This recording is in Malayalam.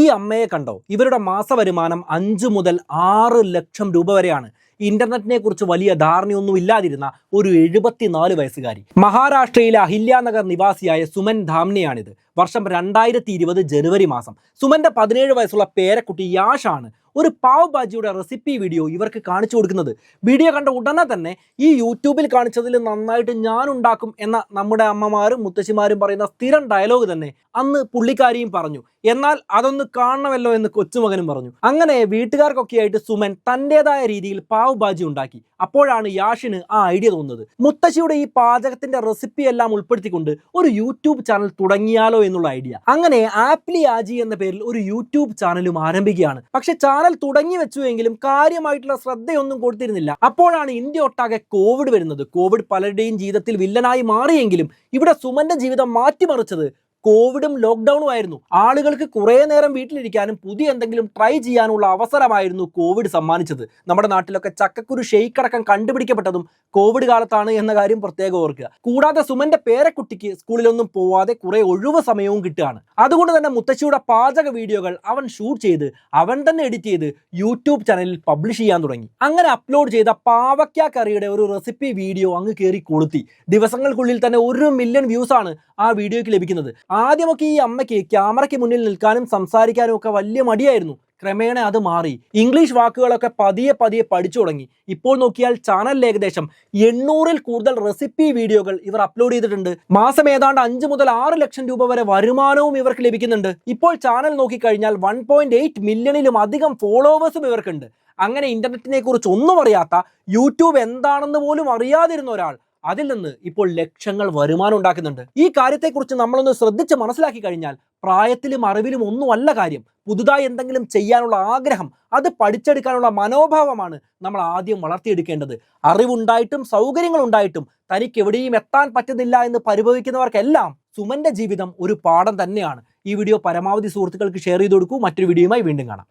ഈ അമ്മയെ കണ്ടോ? ഇവരുടെ മാസവരുമാനം അഞ്ച് മുതൽ ആറ് ലക്ഷം രൂപ വരെയാണ്. ഇന്റർനെറ്റിനെ കുറിച്ച് വലിയ ധാരണയൊന്നും ഇല്ലാതിരുന്ന ഒരു എഴുപത്തിനാല് വയസ്സുകാരി. മഹാരാഷ്ട്രയിലെ അഹില്യാനഗർ നിവാസിയായ സുമൻ ധാംനെയാണിത് വർഷം രണ്ടായിരത്തി ഇരുപത് ജനുവരി മാസം. സുമന്റെ പതിനേഴ് വയസ്സുള്ള പേരക്കുട്ടി യാഷാണ് ഒരു പാവ് ബാജിയുടെ റെസിപ്പി വീഡിയോ ഇവർക്ക് കാണിച്ചു കൊടുക്കുന്നത്. വീഡിയോ കണ്ട ഉടനെ തന്നെ ഈ യൂട്യൂബിൽ കാണിച്ചതിൽ നന്നായിട്ട് ഞാൻ ഉണ്ടാക്കും എന്ന നമ്മുടെ അമ്മമാരും മുത്തശ്ശിമാരും പറയുന്ന സ്ഥിരം ഡയലോഗ് തന്നെ അന്ന് പുള്ളിക്കാരിയും പറഞ്ഞു. എന്നാൽ അതൊന്ന് കാണണമല്ലോ എന്ന് കൊച്ചുമകനും പറഞ്ഞു. അങ്ങനെ വീട്ടുകാർക്കൊക്കെ ആയിട്ട് സുമൻ തന്റെതായ രീതിയിൽ പാവ് ബാജി ഉണ്ടാക്കി. അപ്പോഴാണ് യാഷിന് ആ ഐഡിയ തോന്നുന്നത്. മുത്തശ്ശിയുടെ ഈ പാചകത്തിന്റെ റെസിപ്പി എല്ലാം ഉൾപ്പെടുത്തിക്കൊണ്ട് ഒരു യൂട്യൂബ് ചാനൽ തുടങ്ങിയാലോ എന്നുള്ള ഐഡിയ അങ്ങനെ ആപ്ലി ആജി എന്ന പേരിൽ ഒരു യൂട്യൂബ് ചാനലും ആരംഭിക്കുകയാണ്. പക്ഷെ ചാനൽ തുടങ്ങി വെച്ചുവെങ്കിലും കാര്യമായിട്ടുള്ള ശ്രദ്ധയൊന്നും കൊടുത്തിരുന്നില്ല. അപ്പോഴാണ് ഇന്ത്യ ഒട്ടാകെ കോവിഡ് വരുന്നത്. കോവിഡ് പലരുടെയും ജീവിതത്തിൽ വില്ലനായി മാറിയെങ്കിലും ഇവിടെ സുമന്റെ ജീവിതം മാറ്റിമറിച്ചത് കോവിഡും ലോക്ക്ഡൌണും ആയിരുന്നു. ആളുകൾക്ക് കുറേ നേരം വീട്ടിലിരിക്കാനും പുതിയ എന്തെങ്കിലും ട്രൈ ചെയ്യാനുള്ള അവസരമായിരുന്നു കോവിഡ് സമ്മാനിച്ചത്. നമ്മുടെ നാട്ടിലൊക്കെ ചക്കക്കുരു ഷെയ്ക്കടക്കം കണ്ടുപിടിക്കപ്പെട്ടതും കോവിഡ് കാലത്താണ് എന്ന കാര്യം പ്രത്യേകം ഓർക്കുക. കൂടാതെ സുമന്റെ പേരക്കുട്ടിക്ക് സ്കൂളിലൊന്നും പോവാതെ കുറെ ഒഴിവ് സമയവും കിട്ടുകയാണ്. അതുകൊണ്ട് തന്നെ മുത്തശ്ശിയുടെ പാചക വീഡിയോകൾ അവൻ ഷൂട്ട് ചെയ്ത് അവൻ തന്നെ എഡിറ്റ് ചെയ്ത് യൂട്യൂബ് ചാനലിൽ പബ്ലിഷ് ചെയ്യാൻ തുടങ്ങി. അങ്ങനെ അപ്ലോഡ് ചെയ്ത പാവയ്ക്ക കറിയുടെ ഒരു റെസിപ്പി വീഡിയോ അങ്ങ് കയറി കൊളുത്തി. ദിവസങ്ങൾക്കുള്ളിൽ തന്നെ ഒരു മില്യൺ വ്യൂസ് ആണ് ആ വീഡിയോയ്ക്ക് ലഭിക്കുന്നത്. ആദ്യമൊക്കെ ഈ അമ്മയ്ക്ക് ക്യാമറയ്ക്ക് മുന്നിൽ നിൽക്കാനും സംസാരിക്കാനും ഒക്കെ വലിയ മടിയായിരുന്നു. ക്രമേണ അത് മാറി. ഇംഗ്ലീഷ് വാക്കുകളൊക്കെ പതിയെ പതിയെ പഠിച്ചു തുടങ്ങി. ഇപ്പോൾ നോക്കിയാൽ ചാനൽ ഏകദേശം എണ്ണൂറിൽ കൂടുതൽ റെസിപ്പി വീഡിയോകൾ ഇവർ അപ്ലോഡ് ചെയ്തിട്ടുണ്ട്. മാസം ഏതാണ്ട് അഞ്ച് മുതൽ ആറ് ലക്ഷം രൂപ വരെ വരുമാനവും ഇവർക്ക് ലഭിക്കുന്നുണ്ട്. ഇപ്പോൾ ചാനൽ നോക്കിക്കഴിഞ്ഞാൽ വൺ പോയിന്റ് എയ്റ്റ് മില്യണിലും അധികം ഫോളോവേഴ്സും ഇവർക്കുണ്ട്. അങ്ങനെ ഇന്റർനെറ്റിനെ കുറിച്ച് ഒന്നും അറിയാത്ത യൂട്യൂബ് എന്താണെന്ന് പോലും അറിയാതിരുന്ന ഒരാൾ അതിൽ നിന്ന് ഇപ്പോൾ ലക്ഷങ്ങൾ വരുമാനം ഉണ്ടാക്കുന്നുണ്ട്. ഈ കാര്യത്തെക്കുറിച്ച് നമ്മളൊന്ന് ശ്രദ്ധിച്ച് മനസ്സിലാക്കി കഴിഞ്ഞാൽ പ്രായത്തിലും അറിവിലും ഒന്നുമല്ല കാര്യം. പുതുതായി എന്തെങ്കിലും ചെയ്യാനുള്ള ആഗ്രഹം അത് പഠിച്ചെടുക്കാനുള്ള മനോഭാവമാണ് നമ്മൾ ആദ്യം വളർത്തിയെടുക്കേണ്ടത്. അറിവുണ്ടായിട്ടും സൗകര്യങ്ങൾ ഉണ്ടായിട്ടും തനിക്ക് എവിടെയും എത്താൻ പറ്റുന്നില്ല എന്ന് പരിഭവിക്കുന്നവർക്കെല്ലാം സുമന്റെ ജീവിതം ഒരു പാഠം തന്നെയാണ്. ഈ വീഡിയോ പരമാവധി സുഹൃത്തുക്കൾക്ക് ഷെയർ ചെയ്ത് കൊടുക്കൂ. മറ്റൊരു വീഡിയോയുമായി വീണ്ടും കാണാം.